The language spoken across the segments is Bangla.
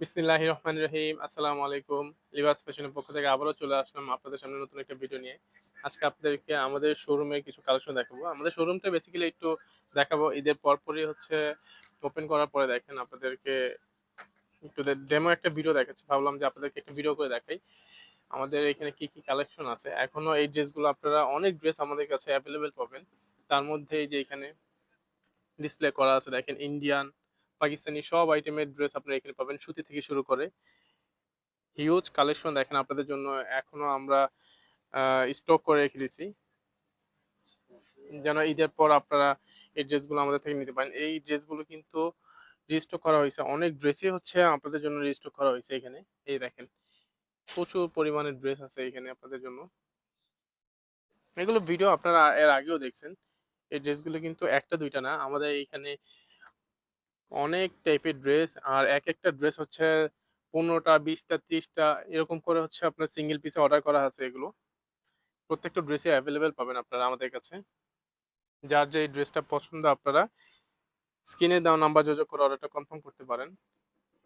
বিসমিল্লাহির রহমানির রহিম। আসসালামু আলাইকুম। লিবাস ফ্যাশনের পক্ষ থেকে আবারও চলে আসলাম আপনাদের সামনে নতুন একটা ভিডিও নিয়ে। আজকে আপনাদেরকে আমাদের শোরুমে কিছু কালেকশন দেখাবো। আমাদের শোরুমটা বেসিক্যালি একটু দেখাবো। ঈদের পরপরই হচ্ছে ওপেন করার পরে দেখেন আপনাদেরকে একটু ডেমো একটা ভিডিও দেখাচ্ছি। ভাবলাম যে আপনাদেরকে একটা ভিডিও করে দেখাই। আমাদের এখানে কি কি কালেকশন আছে? এখনও এই ড্রেসগুলো আপনারা অনেক ড্রেস আমাদের কাছে অ্যাভেলেবেল পাবেন। তার মধ্যে এই যে এখানে ডিসপ্লে করা আছে। দেখেন ইন্ডিয়ান পাকিস্তানি সব আইটেমের ড্রেস আপনারা এখানে পাবেন। সুতি থেকে শুরু করে হিউজ কালেকশন দেখেন আপনাদের জন্য এখনও আমরা স্টক করে রেখে দিছি যেন ঈদের পর আপনারা এই ড্রেসগুলো আমাদের থেকে নিতে পারেন। এই ড্রেসগুলো কিন্তু রিস্টক করা হয়েছে। অনেক ড্রেসই হচ্ছে আপনাদের জন্য রিস্টক করা হয়েছে এখানে। এই দেখেন, প্রচুর পরিমাণের ড্রেস আছে এখানে আপনাদের জন্য। এগুলো ভিডিও আপনারা এর আগেও দেখছেন। এই ড্রেসগুলো কিন্তু একটা, দুইটা না। আমাদের এইখানে অনেক টাইপের ড্রেস, আর এক একটা ড্রেস হচ্ছে পনেরোটা, বিশটা, ত্রিশটা, এরকম করে হচ্ছে আপনার সিঙ্গেল পিসে অর্ডার করা আছে এগুলো। প্রত্যেকটা ড্রেসে অ্যাভেলেবেল পাবেন আপনারা আমাদের কাছে। যার যে ড্রেসটা পছন্দ আপনারা স্ক্রিনে দেওয়া নাম্বার যোগাযোগ করে অর্ডারটা কনফার্ম করতে পারেন।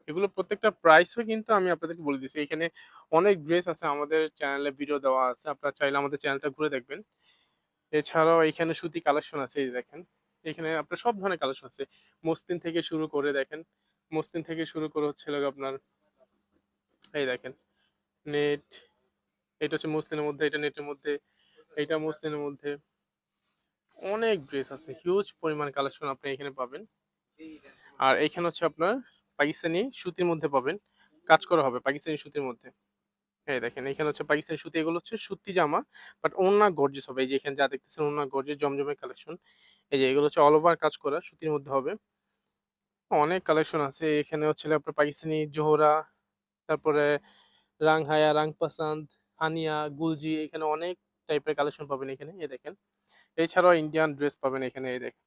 এগুলো প্রত্যেকটা প্রাইসও কিন্তু আমি আপনাদেরকে বলে দিচ্ছি এখানে অনেক ড্রেস আছে আমাদের চ্যানেলে ভিডিও দেওয়া আছে। আপনারা চাইলে আমাদের চ্যানেলটা ঘুরে দেখবেন। এছাড়াও এখানে সুতি কালেকশন আছে, এই দেখেন। এখানে আপনার সব ধরনের কালেকশন আছে। মসলিন থেকে শুরু করে দেখেন মসলিন থেকে শুরু করে হচ্ছে আপনার, এই দেখেন নেট এটা হচ্ছে মসলিনের মধ্যে, এটা নেটের মধ্যে, এটা মসলিনের মধ্যে, অনেক ড্রেস আছে হিউজ পরিমাণ কালেকশন আপনি এখানে পাবেন। আর এখানে হচ্ছে আপনার পাকিস্তানি সুতির মধ্যে পাবেন, কাজ করা হবে পাকিস্তানি সুতির মধ্যে। এই দেখেন, এখানে হচ্ছে পাকিস্তানি সুতি, এগুলো হচ্ছে সুতি জামা বাট ওনা গর্জেস হবে। এই যে এখানে যা দেখতেছেন ওনা গর্জেস জমজমের কালেকশন এই যে এগুলো হচ্ছে অল ওভার কাজ করা, সুতির মধ্যে হবে। অনেক কালেকশন আছে। এখানে হচ্ছে আপনার পাকিস্তানি জোহরা, তারপরে রাংহায়া রাং পাসান্দ হানিয়া, গুলজি, এখানে অনেক টাইপের কালেকশন পাবেন এখানে, এই দেখেন। এছাড়াও ইন্ডিয়ান ড্রেস পাবেন এখানে, এই দেখেন।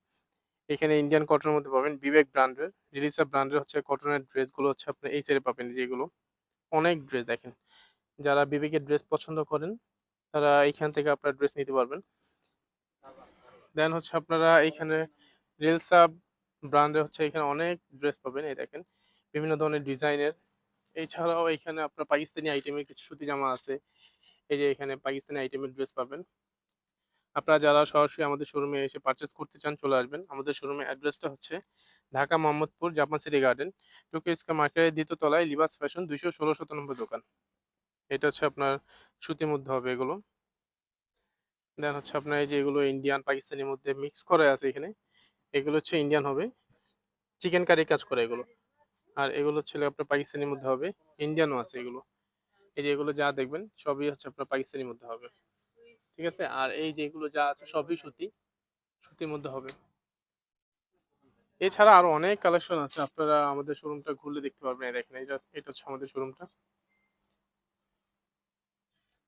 এখানে ইন্ডিয়ান কটনের মধ্যে পাবেন বিবেক ব্র্যান্ডের রিলিসা ব্র্যান্ডের হচ্ছে কটনের ড্রেসগুলো হচ্ছে আপনি এই সাইডে পাবেন যেগুলো অনেক ড্রেস দেখেন। যারা বিবেকের ড্রেস পছন্দ করেন, তারা এইখান থেকে আপনার ড্রেস নিতে পারবেন। দেন হচ্ছে আপনারা এইখানে রিলসা ব্র্যান্ডে হচ্ছে এখানে অনেক ড্রেস পাবেন, এই দেখেন। বিভিন্ন ধরনের ডিজাইনের। এছাড়াও এখানে আপনার পাকিস্তানি আইটেমের কিছু সুতি জামা আছে। এই যে এখানে পাকিস্তানি আইটেমের ড্রেস পাবেন। আপনারা যারা সরাসরি আমাদের শোরুমে এসে পারচেস করতে চান, চলে আসবেন। আমাদের শোরুমের অ্যাড্রেসটা হচ্ছে Dhaka Mohammadpur, Japan City Garden Tokyo Square মার্কেটের দ্বিতীয় তলায় লিবাস ফ্যাশন দুইশো ষোলো নম্বর দোকান। এটা হচ্ছে আপনার সুতির মধ্যে হবে এগুলো। দেন হচ্ছে আপনার এই যে এগুলো ইন্ডিয়ান পাকিস্তানের মধ্যে মিক্স করা আছে এখানে। এগুলো হচ্ছে ইন্ডিয়ান হবে। চিকেন কারি কাজ করে এগুলো। আর এগুলো হচ্ছে আপনার পাকিস্তানের মধ্যে হবে। ইন্ডিয়ানও আছে এগুলো। এই যে এগুলো যা দেখবেন, সবই হচ্ছে আপনার পাকিস্তানের মধ্যে হবে। ঠিক আছে? আর এই যে এগুলো যা আছে, সবই সুতি। সুতির মধ্যে হবে। এছাড়া আরও অনেক কালেকশন আছে। আপনারা আমাদের শোরুমটা ঘুরলে দেখতে পারবেন। দেখেন এটা এটা হচ্ছে আমাদের শোরুমটা